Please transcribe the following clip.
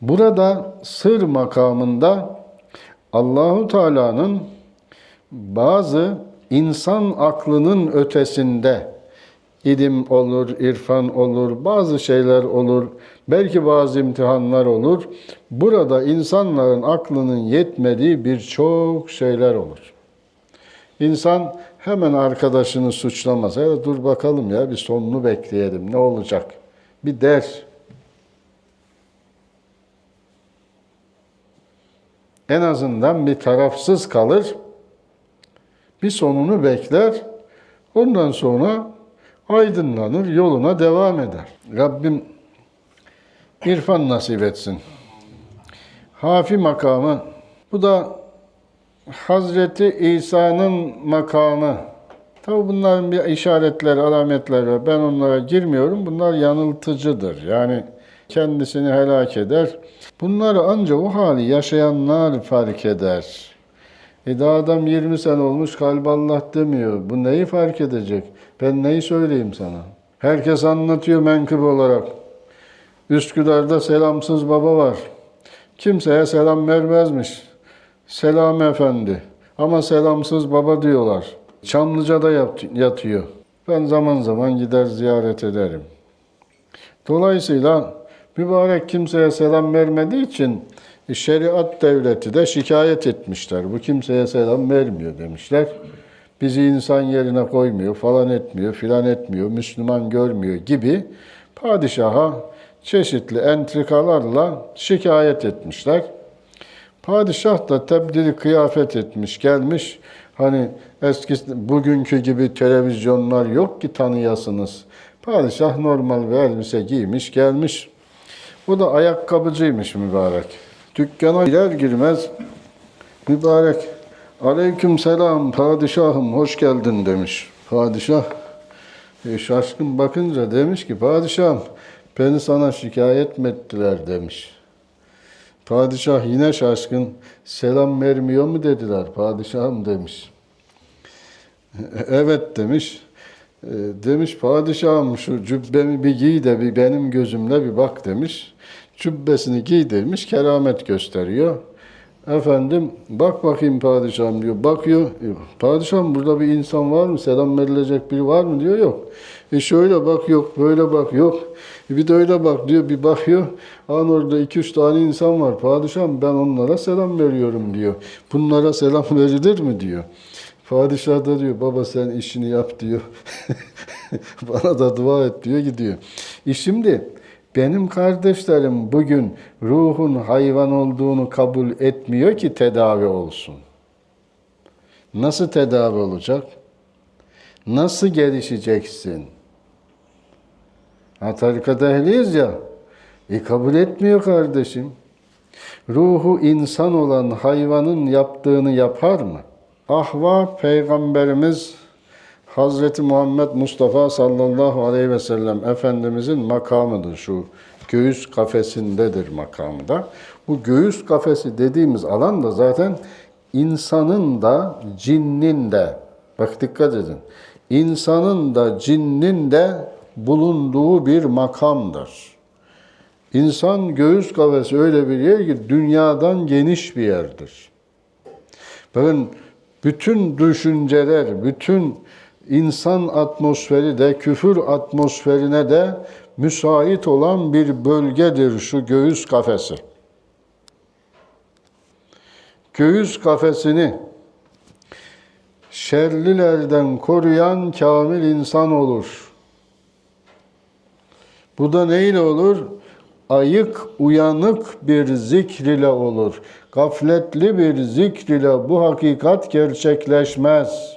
Burada sır makamında Allahu Teala'nın bazı insan aklının ötesinde ilim olur, irfan olur, bazı şeyler olur, belki bazı imtihanlar olur. Burada insanların aklının yetmediği birçok şeyler olur. İnsan hemen arkadaşını suçlamaz. Ya dur bakalım ya bir sonunu bekleyelim ne olacak? Bir der. En azından bir tarafsız kalır. Bir sonunu bekler. Ondan sonra aydınlanır, yoluna devam eder. Rabbim irfan nasip etsin. Hafi makamı. Bu da Hazreti İsa'nın makamı. Tabi bunların bir işaretler, alametler var. Ben onlara girmiyorum. Bunlar yanıltıcıdır. Yani kendisini helak eder. Bunları ancak o hali yaşayanlar fark eder. E daha adam 20 sene olmuş kalp Allah demiyor. Bu neyi fark edecek? Ben neyi söyleyeyim sana? Herkes anlatıyor menkıbe olarak. Üsküdar'da selamsız baba var. Kimseye selam vermezmiş. Selam efendi. Ama selamsız baba diyorlar. Çamlıca'da yat- yatıyor. Ben zaman zaman gider ziyaret ederim. Dolayısıyla mübarek kimseye selam vermediği için şeriat devleti de şikayet etmişler. Bu kimseye selam vermiyor demişler. Bizi insan yerine koymuyor, falan etmiyor, filan etmiyor, Müslüman görmüyor gibi padişaha çeşitli entrikalarla şikayet etmişler. Padişah da tebdili kıyafet etmiş, gelmiş. Hani eski bugünkü gibi televizyonlar yok ki tanıyasınız. Padişah normal bir elbise giymiş, gelmiş. Bu da ayakkabıcıymış mübarek. Dükkana girer girmez mübarek aleyküm selam padişahım hoş geldin demiş. Padişah e, şaşkın bakınca demiş ki padişahım beni sana şikayet mi ettiler demiş. Padişah yine şaşkın selam vermiyor mu dediler padişahım demiş. Evet demiş. E, Demiş padişahım şu cübbemi bir giy de bir benim gözümle bir bak demiş. Cübbesini giydirmiş keramet gösteriyor. Efendim bak bakayım padişahım diyor. Bakıyor. Padişahım burada bir insan var mı? Selam verilecek biri var mı diyor. Yok. E şöyle bak yok, böyle bak yok. E bir de öyle bak diyor. Bir bakıyor. An orada iki üç tane insan var. Padişahım ben onlara selam veriyorum diyor. Bunlara selam verilir mi diyor. Padişah da diyor baba sen işini yap diyor. Bana da dua et diyor gidiyor. E şimdi benim kardeşlerim bugün ruhun hayvan olduğunu kabul etmiyor ki tedavi olsun. Nasıl tedavi olacak? Nasıl gelişeceksin? Ha tarikat ehliyiz ya. E kabul etmiyor kardeşim. Ruhu insan olan hayvanın yaptığını yapar mı? Ahva Peygamberimiz Hazreti Muhammed Mustafa sallallahu aleyhi ve sellem Efendimizin makamıdır şu. Göğüs kafesindedir makamı da. Bu göğüs kafesi dediğimiz alan da zaten insanın da cinnin de bak dikkat edin. İnsanın da cinnin de bulunduğu bir makamdır. İnsan göğüs kafesi öyle bir yer ki dünyadan geniş bir yerdir. Bakın bütün düşünceler, bütün insan atmosferi de küfür atmosferine de müsait olan bir bölgedir şu göğüs kafesi. Göğüs kafesini şerlilerden koruyan kamil insan olur. Bu da neyle olur? Ayık, uyanık bir zikr ile olur. Gafletli bir zikr ile bu hakikat gerçekleşmez.